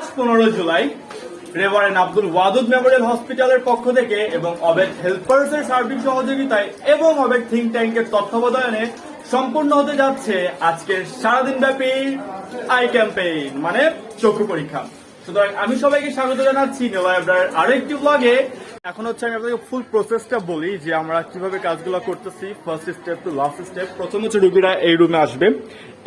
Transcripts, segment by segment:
আজ পনেরো July reverend Abdul Wadud memorial হসপিটালের পক্ষ থেকে এবং অবেদ হেল্পার্স এর সার্বিক সহযোগিতায় এবং অবেদ থিঙ্ক ট্যাঙ্কের তত্ত্বাবধানে সম্পূর্ণ হতে যাচ্ছে আজকের সারাদিন ব্যাপী আই ক্যাম্পেইন মানে চক্ষু পরীক্ষা। সুতরাং আমি সবাইকে স্বাগত জানাচ্ছি নেওয়ার আরও একটি ব্লগে এখন হচ্ছে আমি আপনাকে ফুল প্রসেসটা বলি যে আমরা কীভাবে কাজগুলো করতেছি। First step to last step প্রথম হচ্ছে রুগীরা এই রুমে আসবে।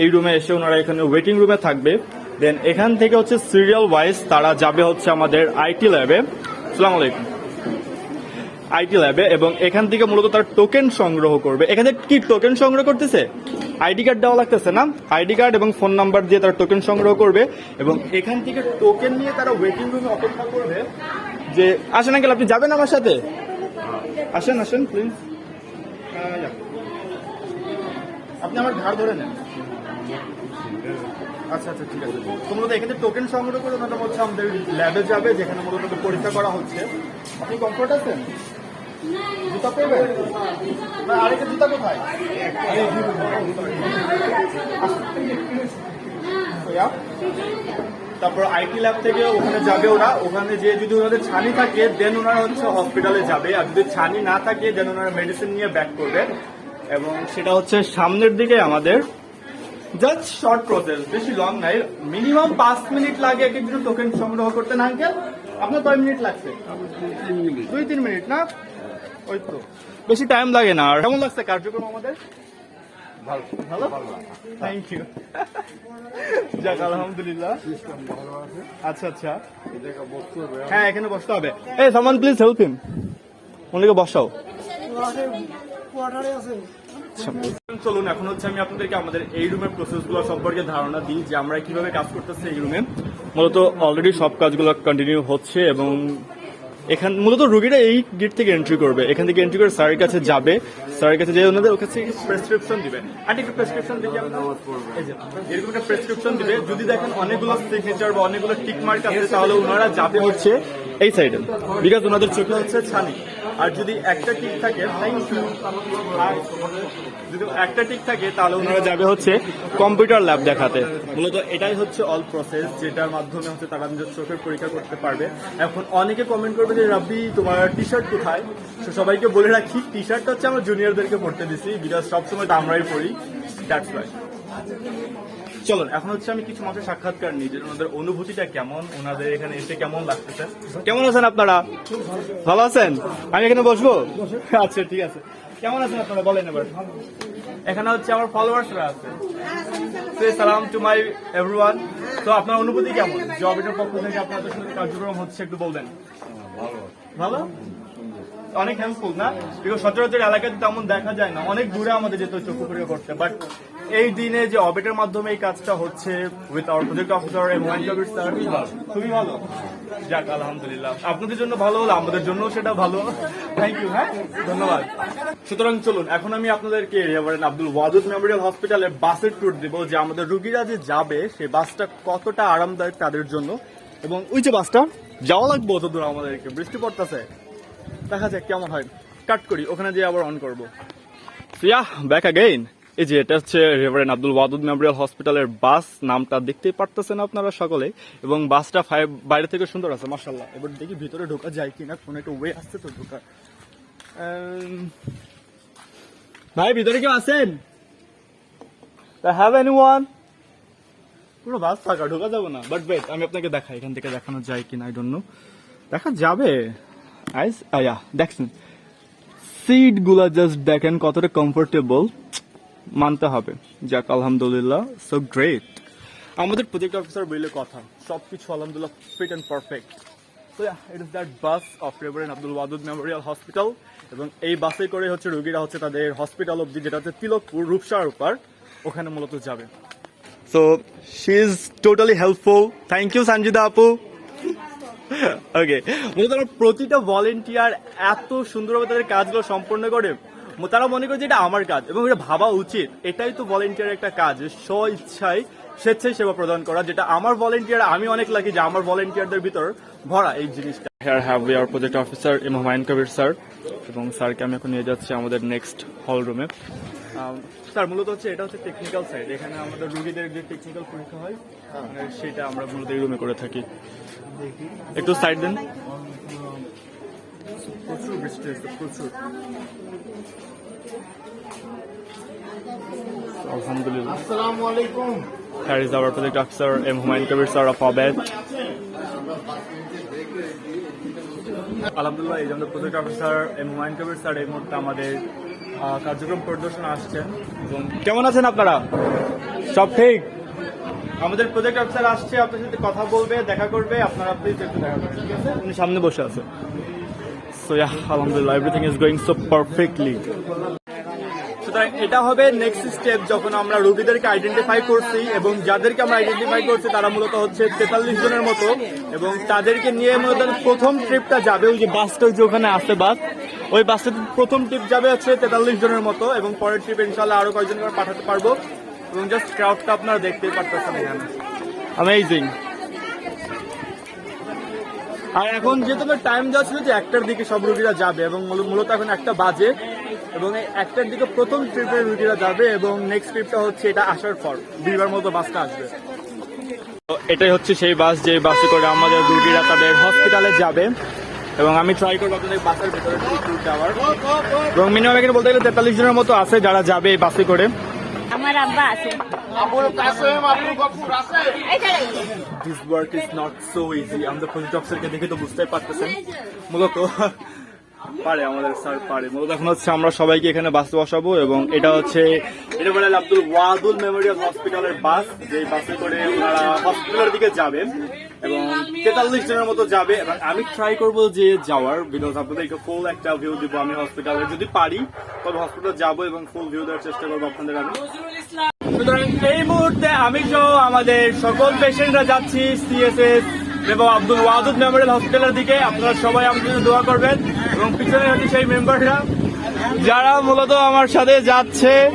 এই রুমে এসে ওনারা এখানে ওয়েটিং রুমে থাকবে। দেন এখান থেকে হচ্ছে সিরিয়াল ওয়াইজ তারা যাবে হচ্ছে আমাদের আইটি ল্যাবে সালাম আলাইকুম। আইটি ল্যাবে এবং এখান থেকে মূলত তার টোকেন সংগ্রহ করবে। এখানে কি টোকেন সংগ্রহ করতেছে? আইডি কার্ড দেওয়া লাগতেছে না? আইডি কার্ড এবং ফোন নাম্বার দিয়ে তারা টোকেন সংগ্রহ করবে এবং এখান থেকে টোকেন নিয়ে তারা ওয়েটিং রুমে অপেক্ষা করবে যে, আসেন আঙ্কেল আপনি যাবেন আমার সাথে? আসেন আসেন প্লিজ আপনি আমার ঘাড় ধরে নেন। আচ্ছা আচ্ছা ঠিক আছে। তো এখানে টোকেন সংগ্রহ করে ওনারা হচ্ছে আমাদের ল্যাবে যাবে, যেখানে মূলত পরীক্ষা করা হচ্ছে। আপনি কমফোর্ট আছেন? জুতা পরবেন না, আরেকটা জুতা কোথায়? তারপর আইটি ল্যাব থেকে ওখানে যাবে ওরা। ওখানে যে যদি ওনাদের ছানি থাকে দেন ওনারা হচ্ছে হসপিটালে যাবে। আর যদি ছানি না থাকে দেন ওনারা মেডিসিন নিয়ে ব্যাক করবে। এবং সেটা হচ্ছে সামনের দিকে আমাদের জাস্ট শর্ট প্রসেস বেশি লং নাই। মিনিমাম পাঁচ মিনিট লাগে এক একজন টোকেন সংগ্রহ করতে না আঙ্কেল আপনার কয় মিনিট লাগছে? দুই তিন মিনিট না? ওই তো। বেশি টাইম লাগে না। আর কেমন লাগছে কার্যক্রম আমাদের? ভালো। থ্যাংক ইউ যাক আলহামদুলিল্লাহ। আচ্ছা আচ্ছা। হ্যাঁ এখানে বসতে হবে। এই সামান প্লিজ হেল্প হিম উনিকে বসাও। চলুন এখন হচ্ছে আমি আপনাদেরকে আমাদের এই রুমের প্রসেসগুলো সম্পর্কে ধারণা দিই, যে আমরা কীভাবে কাজ করতেছি এই রুমে মূলত অলরেডি সব কাজগুলো কন্টিনিউ হচ্ছে এবং এখান, মূলত রুগীরা এই গেট থেকে এন্ট্রি করবে। এখান থেকে এন্ট্রি করে স্যারের কাছে যাবে। স্যারের কাছে যেয়ে ওনাদের কাছে প্রেসক্রিপশন দিবে। আর একটু প্রেসক্রিপশন আপনার এরকম একটা প্রেসক্রিপশন দিবে। যদি দেখেন অনেকগুলো সিগনেচার বা অনেকগুলো টিক মার্ক আছে, তাহলে ওনারা যাবে হচ্ছে এই সাইডে বিকজ ওনাদের চোখে হচ্ছে ছানি। আর যদি একটা টিক থাকে যদি একটা টিক থাকে, তাহলে ওনারা যাবে হচ্ছে কম্পিউটার ল্যাব দেখাতে। মূলত এটাই হচ্ছে অল প্রসেস যেটার মাধ্যমে হচ্ছে তারা নিজের চোখের পরীক্ষা করতে পারবে। এখন অনেকে কমেন্ট করবে যে, রাব্বি, তোমার টি শার্ট কোথায়? তো সবাইকে বলে রাখি টি শার্টটা হচ্ছে আমরা জুনিয়রদেরকে পড়তে দিছি বিকজ সবসময় তো আমরাই পড়ি দ্যাটস ওয়াই চলুন, এখন হচ্ছে আমি কিছু মানুষের সাক্ষাৎকার নিই ওনাদের অনুভূতিটা কেমন, ওনাদের এখানে এসে কেমন লাগতেছে? কেমন আছেন আপনারা? ভালো আছেন? আমি এখানে বসবো? আচ্ছা ঠিক আছে। কেমন আছেন আপনারা? বলেন এবার। এখানে হচ্ছে আমার ফলোয়ার্সরা আছে। সে সালাম টু মাই এভরিওয়ান তো আপনার অনুভূতি কেমন? জব এটার পক্ষ থেকে আপনাদের কার্যক্রম হচ্ছে, একটু বলবেন। ভালো ভালো? অনেক হেল্পফুল না? বিকজ সচরাচর এলাকাতে তেমন দেখা যায় না। অনেক দূরে আমাদের যেতে চক্ষু পরীক্ষা করতে। বাট এই দিনে যে অবেটের মাধ্যমে এই কাজটা হচ্ছে উইথ আওয়ার প্রজেক্ট অফিসার এবং স্যার খুবই ভালো। যাক, আলহামদুলিল্লাহ। আপনাদের জন্য ভালো হলো, আমাদের জন্য সেটা ভালো। থ্যাংক ইউ হ্যাঁ? ধন্যবাদ। সুতরাং চলুন, এখন আমি আপনাদেরকে রেভারেন্ড আব্দুল ওয়াদুদ মেমোরিয়াল হসপিটালে বাসের ট্যুর দেবো, যে আমাদের রুগীরা যে যাবে সেই বাসটা কতটা আরামদায়ক তাদের জন্য। এবং ওই যে বাসটা, যাওয়া লাগবে অত দূর আমাদেরকে। বৃষ্টি পড়তেছে। দেখা যাক কেমন হয়। কাট করি ওখানে দিয়ে আবার অন করব। ইয়া ব্যাক অ্যাগেইন এই যে এটা হচ্ছে রেভারেন আব্দুল ওয়াদুদ মেমোরিয়াল হসপিটালের বাস নামটা দেখতেই পারতেছেন আপনারা সকলে এবং বাসটা ফাইভ বাইরে থেকে সুন্দর আছে মার্শাল্লাহ এবার দেখি ভিতরে ঢোকা যায় কিনা কোনো একটা ওয়ে আসছে তো ঢোকা উম, ভাই ভিতরে কেউ আছেন? হ্যাভ এনি ওয়ান পুরো বাস থাকা ঢোকা যাবে না। বাট ওয়েট আমি আপনাকে দেখাই এখান থেকে দেখানো যায় কিনা আই ডোন্ট দেখা যাবে। আইস আয়া দেখছেন। সিটগুলা জাস্ট দেখেন কতটা কমফোর্টেবল মানতে হবে। যাক, আলহামদুলিল্লাহ সো গ্রেট আমাদের প্রজেক্ট অফিসার বললে কথা। সব কিছু আলহামদুলিল্লাহ ফিট অ্যান্ড পারফেক্ট তো it is that bus of reverend Abdul Wadud memorial hospital এবং এই বাসে করে হচ্ছে রোগীরা হচ্ছে তাদের হসপিটাল অব্দি যেটা হচ্ছে তিলকপুর, রূপসার উপর ওখানে মূলত যাবে। So she is totally helpful thank you Sanjida আপু। ওকে মূলত আমার প্রতিটা ভলেন্টিয়ার এত সুন্দরভাবে তাদের কাজগুলো সম্পন্ন করে তারা মনে করে যে এটা আমার কাজ এবং এটা ভাবা উচিত। এটাই তো ভলেন্টিয়ার একটা কাজ স্ব ইচ্ছায় স্বেচ্ছায় সেবা প্রদান করা যেটা আমার ভলেন্টিয়ার আমি অনেক লাগি যে আমার ভলেন্টিয়ারদের ভিতর ভরা এই জিনিসটা। Here have we are project officer M Humayun Kabir sir এবং স্যারকে আমি এখন নিয়ে যাচ্ছি আমাদের নেক্সট হল রুমে স্যার মূলত হচ্ছে এটা হচ্ছে টেকনিক্যাল সাইড এখানে আমাদের রুগীদের যে টেকনিক্যাল পরীক্ষা হয় সেটা আমরা মূলত এই রুমে করে থাকি। একটু সাইড দেন। প্রচুর বৃষ্টি হচ্ছে প্রচুর। আলহামদুলিল্লাহ। আসসালামু আলাইকুম। Here is our project officer, M. Humayun Kabir sir of ABED. আলহামদুলিল্লাহ এই যে আমাদের project officer M Humayun Kabir sir এই মুহূর্তে আমাদের কার্যক্রম পরিদর্শন আসছেন। এবং কেমন আছেন আপনারা? সব ঠিক? আমাদের প্রজেক্ট অফিসার আসছে আপনার সাথে কথা বলবে দেখা করবে আপনারা প্লিজ একটু দেখা করবেন ঠিক আছে? উনি সামনে বসে আছেন সো ইয়া আলহামদুলিল্লাহ everything is going so perfectly সুতরাং এটা হবে নেক্সট স্টেপ যখন আমরা রোগীদেরকে আইডেন্টিফাই করছি এবং যাদেরকে আমরা আইডেন্টিফাই করছি তারা মূলত হচ্ছে তেতাল্লিশ জনের মতো এবং তাদেরকে নিয়ে মূলত প্রথম ট্রিপটা যাবে ওই যে বাসটা ওই যে ওখানে আসে বাস ওই বাসটা প্রথম ট্রিপ যাবে হচ্ছে তেতাল্লিশ জনের মতো এবং পরের ট্রিপ ইনশাল্লাহ আরও কয়েকজন করে পাঠাতে পারব। এবং জাস্ট ক্রাউডটা আপনারা দেখতেই পারতেছেন এখানে। অ্যামেজিং আর এখন যেহেতু টাইম দেওয়া ছিল যে একটার দিকে সব রুগীরা যাবে এবং মূল- মূলত এখন একটা বাজে এবং এই একটার দিকে প্রথম ট্রিপের রুগীরা যাবে এবং নেক্সট ট্রিপটা হচ্ছে এটা আসার পর, দুইবার মতো বাসটা আসবে। এটাই হচ্ছে সেই বাস যে বাসে করে আমাদের রুগীরা তাদের হসপিটালে যাবে। এবং আমি ট্রাই করব আপনাদের বাসের ভিতরে ট্যুর দেওয়ার। এবং মিনিমাম এখানে বলতে গেলে তেতাল্লিশ জনের মতো আছে যারা যাবে এই বাসে করে। আমার আব্বা আছে। আবুল কাসেম আবুল গফুর আছে। এইটা this work is not so easy আমরা প্রজেক্ট অফিসারকে দেখে তো বুঝতে পারতেছেন। মূলত পারে, আমাদের স্যার পারে। মূলত এখন হচ্ছে আমরা সবাইকে এখানে বাসে বসাবো এবং এটা হচ্ছে এটা বলে আব্দুল ওয়াদুল মেমোরিয়াল হসপিটালের বাস যে বাসে করে ওনারা হসপিটালের দিকে যাবে এবং তেতাল্লিশ জনের মতো যাবে। এবং আমি ট্রাই করব যে যাওয়ার বিকজ আপনাদেরকে ফুল একটা ভিউ দিব আমি হসপিটালে যদি পারি, তবে হসপিটাল যাব এবং ফুল ভিউ দেওয়ার চেষ্টা করব আপনাদের আমি। সুতরাং এই মুহূর্তে আমি সহ আমাদের সকল পেশেন্টরা যাচ্ছি সিএসএস এবং আব্দুল ওয়াদুদ মেমোরিয়াল হসপিটালের দিকে আপনারা সবাই আমার জন্য দোয়া করবেন। এবং পিছনে হচ্ছে সেই মেম্বাররা। যারা মূলত আমার সাথে যাচ্ছে।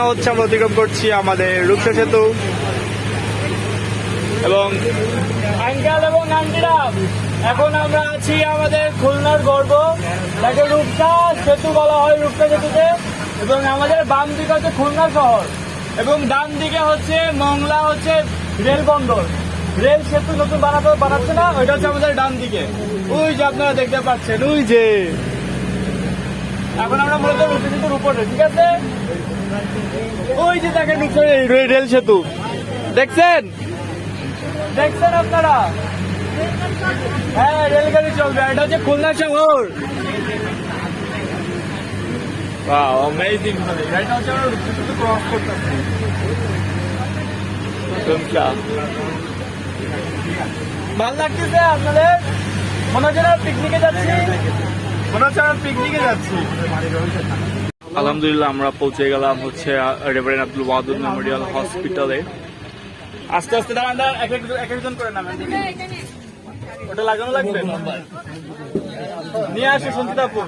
আমরা অতিক্রম করছি আমাদের রূপসা সেতু। এবং আঙ্কেল এবং আন্টিরা এখন আমরা আছি আমাদের খুলনার গর্ব। তাকে রূপসা সেতু বলা হয়, রূপসা সেতুতে এবং আমাদের বাম দিকে হচ্ছে খুলনা শহর। এবং ডান দিকে হচ্ছে মংলা হচ্ছে রেল বন্দর। রেল সেতু নতুন বানাতে বানাচ্ছে না, ওইটা হচ্ছে আমাদের ডান দিকে। ওই যে আপনারা দেখতে পাচ্ছেন, ওই যে। এখন আমরা মূলত রূপসা সেতুর উপরে, ঠিক আছে? ওই যে দেখেন রেল সেতু। দেখছেন? দেখছেন আপনারা? হ্যাঁ রেলগাড়ি চলবে এটা হচ্ছে খুলনা শহর। Wow, amazing ভালো লাগতেছে আপনাদের? মনে হচ্ছে পিকনিকে যাচ্ছি। মনে হচ্ছে পিকনিকে যাচ্ছি। আলহামদুলিল্লাহ আমরা পৌঁছে গেলাম হচ্ছে রেভারেন আব্দুল ওয়াদুদ মেমোরিয়াল হসপিটালে আস্তে আস্তে দাঁড়ান দাঁড়ান এক একজন এক একজন করে নামেন। ওটা লাগানো লাগবে? নিয়ে আসো সঞ্চিতাপুর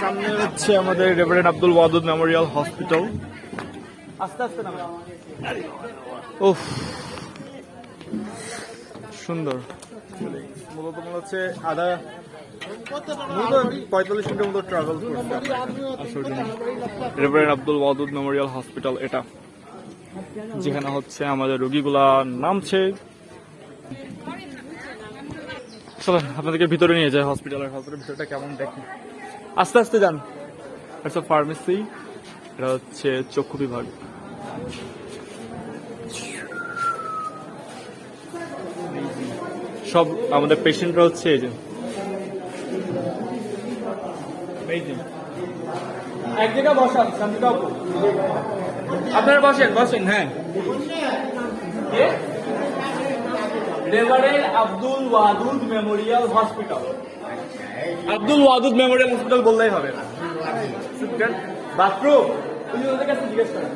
সামনে হচ্ছে আমাদের reverend Abdul Wadud memorial hospital আস্তে আস্তে নামেন। উফ। সুন্দর। মূলত হচ্ছে আধা পঁয়তাল্লিশ মিনিটের মতো ট্রাভেল করছে reverend Abdul Wadud memorial hospital এটা। যেখানে হচ্ছে আমাদের রোগীগুলা নামছে। আপনাদেরকে ভিতরে নিয়ে যায় হসপিটালের হসপিটালের ভিতরটা কেমন দেখেন? আস্তে আস্তে যান। এটা ফার্মেসি এটা হচ্ছে চক্ষু বিভাগ। সব আমাদের পেশেন্টরা হচ্ছে এই যে. এক জায়গায় বসান শান্তিটা আপু আপনারা বসেন বসেন হ্যাঁ। Reverend Abdul Wadud memorial hospital. Abdul Wadud memorial hospital বললেই হবে না। বাথরুম? তুমি ওদের কাছে জিজ্ঞেস করেন।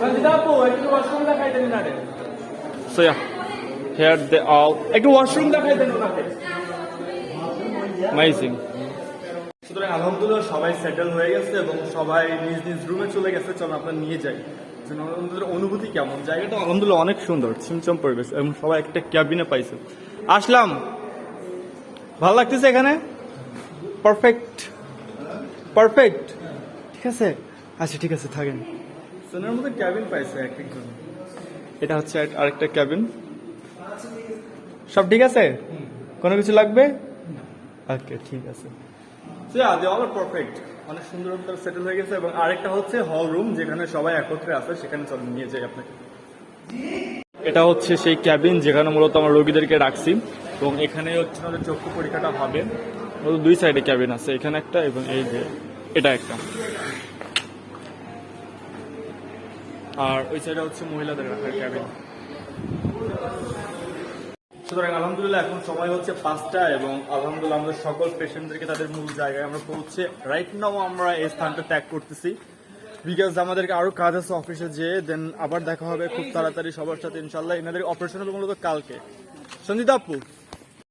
শান্তিটা আপু একটু ওয়াশরুম দেখাই দেন না রে সো ইয়া দে অল একটু ওয়াশরুম দেখাই দেন ওনাকে। অ্যামেজিং সুতরাং আলহামদুলিল্লাহ সবাই সেটেল হয়ে গেছে এবং সবাই নিজ নিজ রুমে চলে গেছে। চলো আপনার নিয়ে যাই। আমাদের অনুভূতি কেমন? জায়গাটা আলহামদুলিল্লাহ অনেক সুন্দর ছিমছম পরিবেশ এবং সবাই একটা ক্যাবিনে পাইছে। আসলাম। ভালো লাগতেছে এখানে? পারফেক্ট পারফেক্ট ঠিক আছে? আচ্ছা ঠিক আছে থাকেন। সোনার মধ্যে ক্যাবিন পাইছে এক একজন। এটা হচ্ছে আরেকটা ক্যাবিন সব ঠিক আছে? কোনো কিছু লাগবে? ওকে ঠিক আছে। দে অল পারফেক্ট অনেক সুন্দর তারা সেটেল হয়ে গেছে। এবং আরেকটা হচ্ছে হল রুম যেখানে সবাই একত্রে আছে, সেখানে চল নিয়ে যাই আপনাকে। এটা হচ্ছে সেই ক্যাবিন যেখানে মূলত আমরা রোগীদেরকে রাখছি। এবং এখানে হচ্ছে আমাদের চক্ষু পরীক্ষাটা হবে। মূলত দুই সাইডে ক্যাবিন আছে, এখানে একটা এবং এই যে এটা একটা। আর ওই সাইডে হচ্ছে মহিলাদের রাখার ক্যাবিন সুতরাং আলহামদুলিল্লাহ এখন সময় হচ্ছে পাঁচটা এবং আলহামদুলিল্লাহ আমাদের সকল পেশেন্টদেরকে তাদের মূল জায়গায় আমরা পৌঁছে রাইট নাও আমরা এই স্থানটা ত্যাগ করতেছি। বিকজ আমাদেরকে আরও কাজ আছে অফিসে যেয়ে দেন আবার দেখা হবে খুব তাড়াতাড়ি সবার সাথে ইনশাল্লাহ এনাদের অপারেশন হবে মূলত কালকে। সঞ্জিত আপু